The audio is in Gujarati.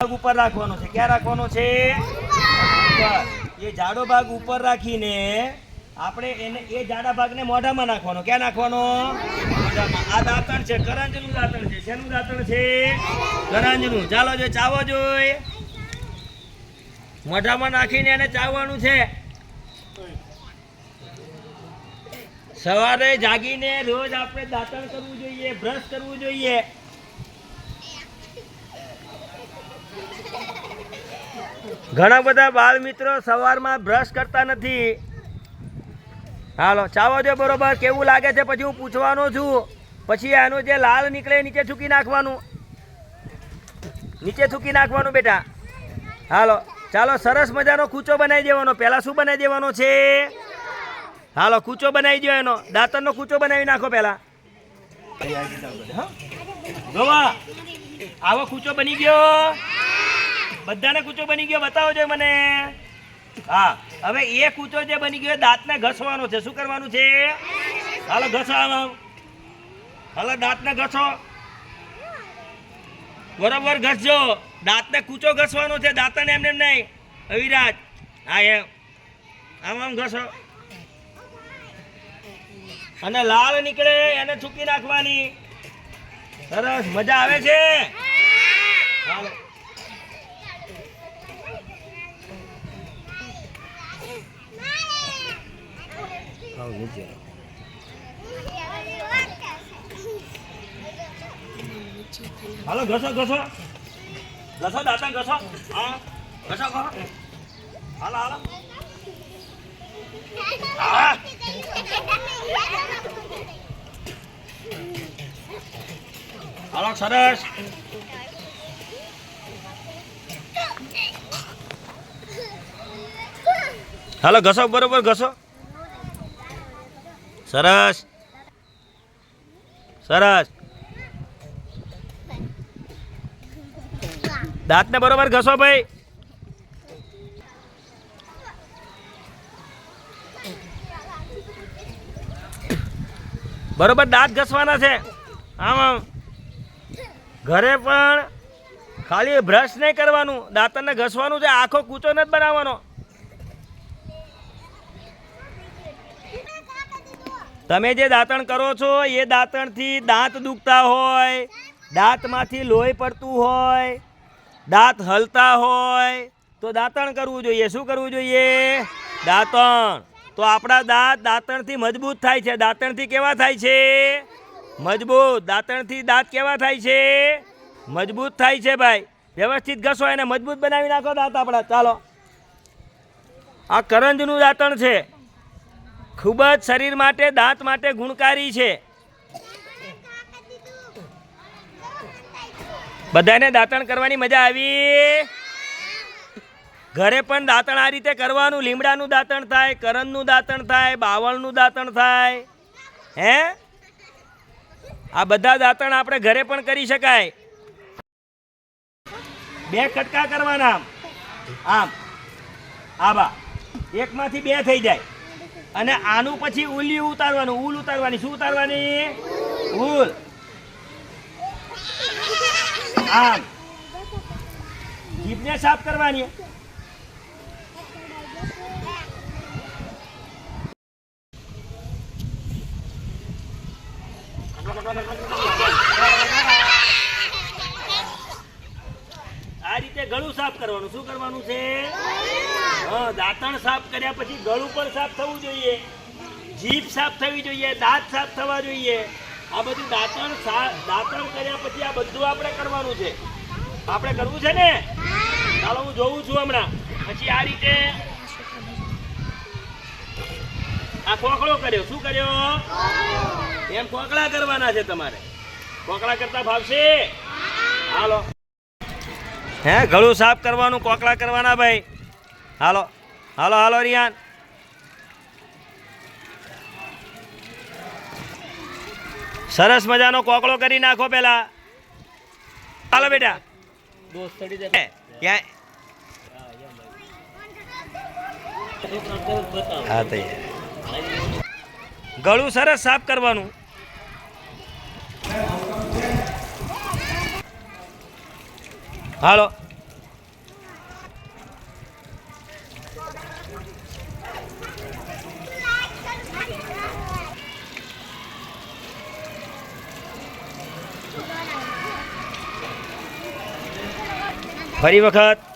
ભાગ ઉપર રાખવાનો છે. ક્યાં રાખવાનો છે? એ જાડો ભાગ ઉપર રાખીને આપણે એને એ જાડા ભાગને મોઢામાં નાખવાનો. ક્યાં નાખવાનો? મોઢામાં. આ દાંતણ છે કરંજનું દાંતણ છે. શેનું દાંતણ છે? કરંજનું. ચાલો જો ચાવો જોઈ મોઢામાં નાખીને એને ચાવવાનું છે. સવારે જાગીને રોજ આપણે દાંતણ કરવું જોઈએ બ્રશ કરવું જોઈએ. ઘણા બધા બાળ મિત્રો સવારમાં બ્રશ કરતા નથી. હાલો, ચાવો જો બરોબર, કેવું લાગે છે? પછી હું પૂછવાનો છું. પછી આનું જે લાલ નીકળે નીચે ચૂકી નાખવાનું. નીચે ચૂકી નાખવાનું બેટા. હાલો, ચાલો, સરસ મજાનો કૂચો બનાવી દેવાનો. પહેલાં શું બનાવી દેવાનો છે? હાલો કૂચો બનાવી દો એનો. દાંતરનો કૂચો બનાવી નાખો પહેલાં. આવો કૂચો બની ગયો. બધાને કૂચો બની ગયો બતાવો જોઈએ મને. હા હવે એ કૂચો જે બની ગયો દાંત દાંતને ઘસવાનો છે. શું કરવાનું છે? હાલો ઘસો હાલો દાંતને ઘસો. બરોબર ઘસજો. દાંતને કૂચો ઘસવાનો છે. દાંતને એમને એમ નહીં. અવિરાજ હા એમ. આમ આમ ઘસો. અને લાલ નીકળે એને છૂકી નાખવાની. સરસ મજા આવે છે? હાલો. આવો નીચે હાલો, ઘસો ઘસો. ઘસો દાંતણ ઘસો. હા, ઘસો ઘસો. હાલો હાલો. હાલો, સરસ. હાલો, ઘસો, બરોબર, ઘસો. સરસ. સરસ. દાંતને બરોબર ઘસો ભાઈ. બરોબર દાંત ઘસવાના છે. આમ આમ. ઘરે પણ ખાલી બ્રશ નહીં કરવાનું, દાંતને ઘસવાનું છે. આખો કૂચો નથી બનાવવાનો. તમે જે દાંતણ કરો છો, એ દાંતણથી દાંત દુખતા હોય, દાંતમાંથી લોહી પડતું હોય, દાંત હલતા હોય, તો દાંતણ કરવું જોઈએ. શું કરવું જોઈએ? દાંતણ. તો આપણા દાંત દાંતણથી મજબૂત થાય છે. દાંતણથી કેવા થાય છે? મજબૂત. દાંતણથી દાંત કેવા થાય છે? મજબૂત થાય છે ભાઈ. વ્યવસ્થિત ઘસો એને મજબૂત બનાવી નાખો દાંત આપણા. ચાલો. આ કરંજનું દાંતણ છે. ખૂબ જ શરીર માટે, દાંત માટે ગુણકારી છે. બધાને દાંતણ કરવાની મજા આવી? ઘરે પણ દાંતણ આ રીતે કરવાનું. લીમડાનું દાંતણ થાય કરણનું દાંતણ થાય, બાવળનું દાંતણ થાય. હે? આ બધા દાંતણ આપણે ઘરે પણ કરી શકાય. બે કટકા કરવાના આમ. આમ. આબા એકમાંથી બે થઈ જાય. અને આનું પછી ઉલી ઉતારવાનું. ઉલ ઉતારવાની. શું ઉતારવાની? ઉલ. આમ. જીભને સાફ કરવાની. આ રીતે ગળું સાફ કરવાનું. શું કરવાનું છે? દાંતણ સાફ કર્યા પછી ગળું પણ સાફ થવું જોઈએ. જીભ સાફ થવી જોઈએ, દાંત સાફ થવા જોઈએ. આ બધું દાંતણ દાંતણ કર્યા પછી આ બધું આપણે કરવાનું છે. આપણે કરવું છે ને? ચાલો, હું જોઉં છું હમણાં. પછી આ રીતે આ કોકડો કર્યો. શું કર્યો? એમ કોકડા કરવાના છે તમારે. કોકડા કરતા ભાવશે? હાલો. હે, ગળું સાફ કરવાનું કોકડા કરવાના ભાઈ. હાલો હાલો હાલો, રિયાન. સરસ મજાનો કોકડો કરી નાખો પેલા. હાલો, બેટા. હા તો ગળું સરસ સાફ કરવાનું. હાલો. ફરી વખત.